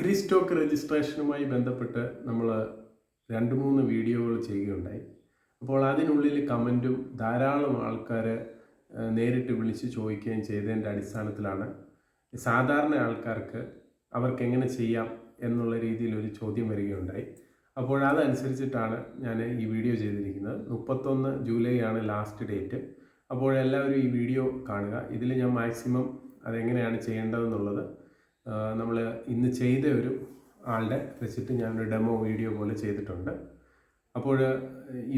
Agri stock രജിസ്ട്രേഷനുമായി ബന്ധപ്പെട്ട് നമ്മൾ രണ്ട് മൂന്ന് വീഡിയോകൾ ചെയ്യുകയുണ്ടായി. അപ്പോൾ അതിനുള്ളിൽ കമന്റും ധാരാളം ആൾക്കാർ നേരിട്ട് വിളിച്ച് ചോദിക്കുകയും ചെയ്തതിന്റെ അടിസ്ഥാനത്തിലാണ് സാധാരണ ആൾക്കാർക്ക് അവർക്ക് എങ്ങനെ ചെയ്യാം എന്നുള്ള രീതിയിൽ ഒരു ചോദ്യം വരികയുണ്ടായി. അപ്പോൾ അതനുസരിച്ചിട്ടാണ് ഞാൻ ഈ വീഡിയോ ചെയ്തിരിക്കുന്നത്. മുപ്പത്തൊന്ന് ജൂലൈ ആണ് ലാസ്റ്റ് ഡേറ്റ്. അപ്പോൾ എല്ലാവരും ഈ വീഡിയോ കാണുക. ഇതിൽ ഞാൻ മാക്സിമം അതെങ്ങനെയാണ് ചെയ്യേണ്ടതെന്നുള്ളത് നമ്മൾ ഇന്ന് ചെയ്ത ഒരു ആളുടെ വെച്ചിട്ട് ഞാനൊരു ഡെമോ വീഡിയോ പോലെ ചെയ്തിട്ടുണ്ട്. അപ്പോൾ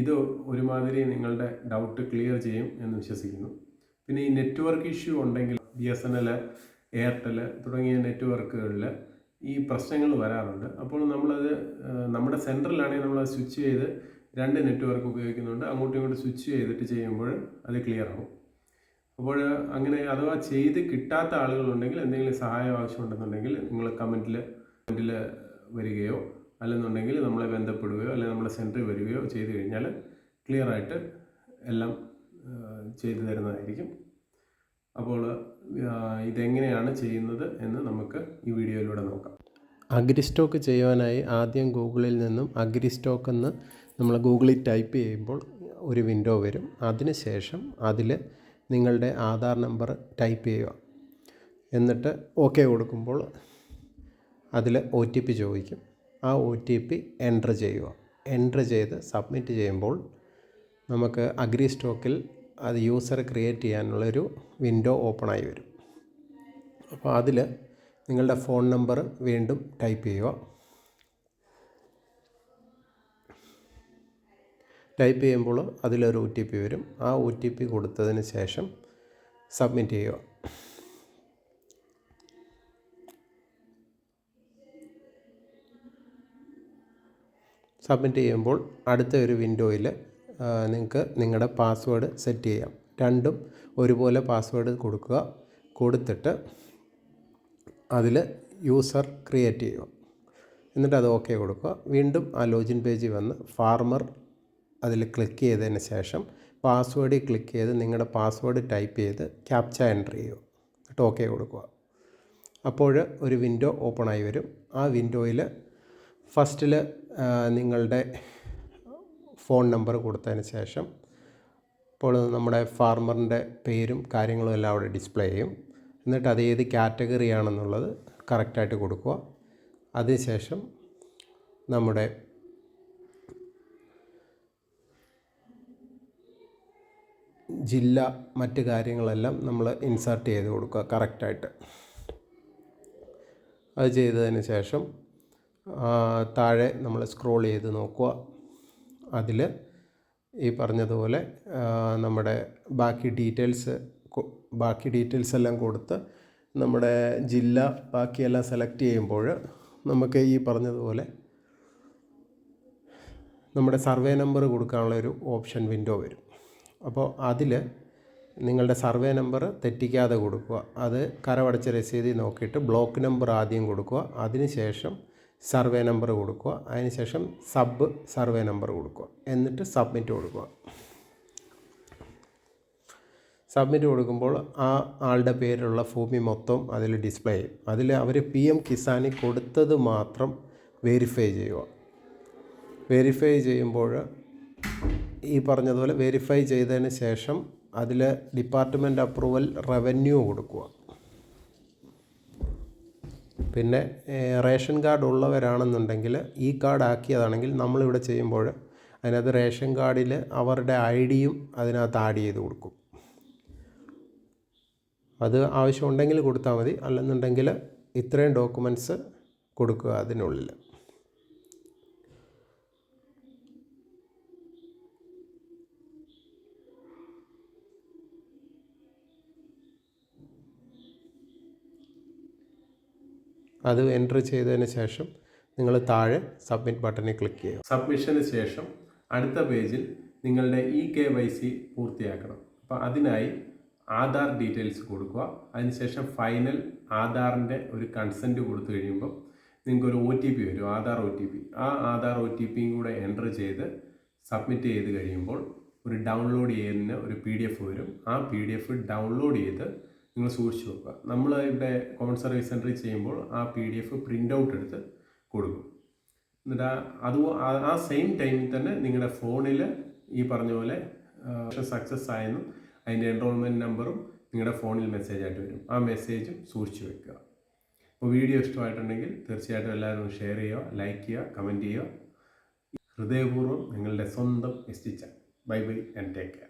ഇത് ഒരുമാതിരി നിങ്ങളുടെ ഡൗട്ട് ക്ലിയർ ചെയ്യും എന്ന് വിശ്വസിക്കുന്നു. പിന്നെ ഈ നെറ്റ്വർക്ക് ഇഷ്യൂ ഉണ്ടെങ്കിൽ B S N L Airtel തുടങ്ങിയ നെറ്റ്വർക്കുകളിൽ ഈ പ്രശ്നങ്ങൾ വരാറുണ്ട്. അപ്പോൾ നമ്മളത് നമ്മുടെ സെന്ററിലാണെങ്കിൽ നമ്മൾ സ്വിച്ച് ചെയ്ത് രണ്ട് നെറ്റ്വർക്ക് ഉപയോഗിക്കുന്നുണ്ട്. അങ്ങോട്ടും ഇങ്ങോട്ടും സ്വിച്ച് ചെയ്തിട്ട് ചെയ്യുമ്പോൾ അത് ക്ലിയർ ആവും. അപ്പോൾ അങ്ങനെ അഥവാ ചെയ്ത് കിട്ടാത്ത ആളുകളുണ്ടെങ്കിൽ എന്തെങ്കിലും സഹായം ആവശ്യമുണ്ടെന്നുണ്ടെങ്കിൽ നിങ്ങൾ കമന്റിൽ കമന്റിൽ വരികയോ അല്ലെന്നുണ്ടെങ്കിൽ നമ്മളെ ബന്ധപ്പെടുകയോ അല്ലെങ്കിൽ നമ്മുടെ സെന്ററിൽ വരികയോ ചെയ്തു കഴിഞ്ഞാൽ ക്ലിയർ ആയിട്ട് എല്ലാം ചെയ്തു തരുന്നതായിരിക്കും. അപ്പോൾ ഇതെങ്ങനെയാണ് ചെയ്യുന്നത് എന്ന് നമുക്ക് ഈ വീഡിയോയിലൂടെ നോക്കാം. അഗ്രി സ്റ്റോക്ക് ചെയ്യുവാനായി ആദ്യം ഗൂഗിളിൽ നിന്നും അഗ്രി സ്റ്റോക്ക് എന്ന് നമ്മൾ ഗൂഗിളിൽ ടൈപ്പ് ചെയ്യുമ്പോൾ ഒരു വിൻഡോ വരും. അതിന് ശേഷം അതിൽ നിങ്ങളുടെ ആധാർ നമ്പർ ടൈപ്പ് ചെയ്യുക. എന്നിട്ട് ഓക്കെ കൊടുക്കുമ്പോൾ അതിൽ ഒ ടി പി ചോദിക്കും. ആ ഒ ടി പി എന്റർ ചെയ്യുക. എന്റർ ചെയ്ത് സബ്മിറ്റ് ചെയ്യുമ്പോൾ നമുക്ക് അഗ്രി സ്റ്റോക്കിൽ അത് യൂസർ ക്രിയേറ്റ് ചെയ്യാനുള്ളൊരു വിൻഡോ ഓപ്പണായി വരും. അപ്പോൾ അതിൽ നിങ്ങളുടെ ഫോൺ നമ്പർ വീണ്ടും ടൈപ്പ് ചെയ്യുക. ടൈപ്പ് ചെയ്യുമ്പോൾ അതിലൊരു ഒ ടി പി വരും. ആ ഒ ടി പി കൊടുത്തതിന് ശേഷം സബ്മിറ്റ് ചെയ്യുക. സബ്മിറ്റ് ചെയ്യുമ്പോൾ അടുത്ത ഒരു വിൻഡോയിൽ നിങ്ങൾക്ക് നിങ്ങളുടെ പാസ്വേഡ് സെറ്റ് ചെയ്യാം. രണ്ടും ഒരുപോലെ പാസ്വേഡ് കൊടുക്കുക. കൊടുത്തിട്ട് അതിൽ യൂസർ ക്രിയേറ്റ് ചെയ്യുക. എന്നിട്ട് അത് ഓക്കെ കൊടുക്കുക. വീണ്ടും ആ ലോജിൻ പേജിൽ വന്ന് ഫാർമർ അതിൽ ക്ലിക്ക് ചെയ്തതിന് ശേഷം പാസ്വേഡിൽ ക്ലിക്ക് ചെയ്ത് നിങ്ങളുടെ പാസ്വേഡ് ടൈപ്പ് ചെയ്ത് ക്യാപ്ച എന്റർ ചെയ്യുക ഓക്കെ കൊടുക്കുക. അപ്പോൾ ഒരു വിൻഡോ ഓപ്പൺ ആയി വരും. ആ വിൻഡോയിൽ ഫസ്റ്റിൽ നിങ്ങളുടെ ഫോൺ നമ്പർ കൊടുത്തതിന് ശേഷം ഇപ്പോൾ നമ്മുടെ ഫാർമറിന്റെ പേരും കാര്യങ്ങളും എല്ലാം അവിടെ ഡിസ്പ്ലേ ചെയ്യും. എന്നിട്ട് അത് ഏത് കാറ്റഗറി ആണെന്നുള്ളത് കറക്റ്റായിട്ട് കൊടുക്കുക. അതിനുശേഷം നമ്മുടെ ജില്ല മറ്റ് കാര്യങ്ങളെല്ലാം നമ്മൾ ഇൻസേർട്ട് ചെയ്ത് കൊടുക്കുക കറക്റ്റായിട്ട് അത് ചെയ്തതിന് ശേഷം താഴെ നമ്മൾ സ്ക്രോൾ ചെയ്ത് നോക്കുക. അതിൽ ഈ പറഞ്ഞതുപോലെ നമ്മുടെ ബാക്കി ഡീറ്റെയിൽസ് ബാക്കി ഡീറ്റെയിൽസ് എല്ലാം കൊടുത്ത് നമ്മുടെ ജില്ല ബാക്കിയെല്ലാം സെലക്ട് ചെയ്യുമ്പോൾ നമുക്ക് ഈ പറഞ്ഞതുപോലെ നമ്മുടെ സർവേ നമ്പർ കൊടുക്കാനുള്ള ഒരു ഓപ്ഷൻ വിൻഡോ വരും. അപ്പോൾ അതിൽ നിങ്ങളുടെ സർവേ നമ്പർ തെറ്റിക്കാതെ കൊടുക്കുക. അത് കരമടച്ച രസീതി നോക്കിയിട്ട് ബ്ലോക്ക് നമ്പർ ആദ്യം കൊടുക്കുക. അതിനുശേഷം സർവേ നമ്പർ കൊടുക്കുക. അതിനുശേഷം സബ് സർവേ നമ്പർ കൊടുക്കുക. എന്നിട്ട് സബ്മിറ്റ് കൊടുക്കുക. സബ്മിറ്റ് കൊടുക്കുമ്പോൾ ആ ആളുടെ പേരുള്ള ഭൂമി മൊത്തം അതിൽ ഡിസ്പ്ലേ ചെയ്യും. അതിൽ അവർ പി എം കിസാനി കൊടുത്തത് മാത്രം വെരിഫൈ ചെയ്യുക. വെരിഫൈ ചെയ്യുമ്പോൾ ഈ പറഞ്ഞതുപോലെ വെരിഫൈ ചെയ്തതിന് ശേഷം അതിൽ ഡിപ്പാർട്ട്മെന്റ് അപ്രൂവൽ റവന്യൂ കൊടുക്കുക. പിന്നെ റേഷൻ കാർഡ് ഉള്ളവരാണെന്നുണ്ടെങ്കിൽ ഈ കാർഡ് ആക്കിയതാണെങ്കിൽ നമ്മളിവിടെ ചെയ്യുമ്പോൾ അതിനകത്ത് റേഷൻ കാർഡിൽ അവരുടെ ഐ ഡിയും അതിനകത്ത് ആഡ് ചെയ്ത് കൊടുക്കും. അത് ആവശ്യമുണ്ടെങ്കിൽ കൊടുത്താൽ മതി. അല്ലെന്നുണ്ടെങ്കിൽ ഇത്രയും ഡോക്യുമെന്റ്സ് കൊടുക്കുക അതിനുള്ളിൽ. അത് എന്റർ ചെയ്തതിന് ശേഷം നിങ്ങൾ താഴെ സബ്മിറ്റ് ബട്ടണിൽ ക്ലിക്ക് ചെയ്യുക. സബ്മിഷന് ശേഷം അടുത്ത പേജിൽ നിങ്ങളുടെ ഇ കെ വൈ സി പൂർത്തിയാക്കണം. അപ്പോൾ അതിനായി ആധാർ ഡീറ്റെയിൽസ് കൊടുക്കുക. അതിനുശേഷം ഫൈനൽ ആധാറിന്റെ ഒരു കൺസെന്റ് കൊടുത്തു കഴിയുമ്പം നിങ്ങൾക്ക് ഒരു ഒ ടി പി വരും ആധാർ ഒ ടി പി ആ ആധാർ ഒ ടി പിയും കൂടെ എന്റർ ചെയ്ത് സബ്മിറ്റ് ചെയ്ത് കഴിയുമ്പോൾ ഒരു ഡൗൺലോഡ് ചെയ്യുന്ന ഒരു പി ഡി എഫ് വരും. ആ പി ഡി എഫ് ഡൗൺലോഡ് ചെയ്ത് നിങ്ങൾ സൂക്ഷിച്ചു വെക്കുക നമ്മൾ ഇവിടെ കോമൺ സർവീസ് സെന്ററിൽ ചെയ്യുമ്പോൾ ആ P D F print out എടുത്ത് കൊടുക്കും. എന്നിട്ട് അത് ആ- ആ സെയിം ടൈമിൽ തന്നെ നിങ്ങളുടെ ഫോണിൽ ഈ പറഞ്ഞ പോലെ സക്സസ് ആയെന്നും അതിന്റെ എൻറോൾമെന്റ് നമ്പറും നിങ്ങളുടെ ഫോണിൽ മെസ്സേജ് ആയിട്ട് വരും. ആ മെസ്സേജും സൂക്ഷിച്ചു വെക്കുക. അപ്പോൾ വീഡിയോ ഇഷ്ടമായിട്ടുണ്ടെങ്കിൽ തീർച്ചയായിട്ടും എല്ലാവരും ഷെയർ ചെയ്യുക ലൈക്ക് ചെയ്യുക കമന്റ് ചെയ്യുക. ഹൃദയപൂർവം നിങ്ങളുടെ സ്വന്തം എസ്റ്റിച്ച bye bye and take care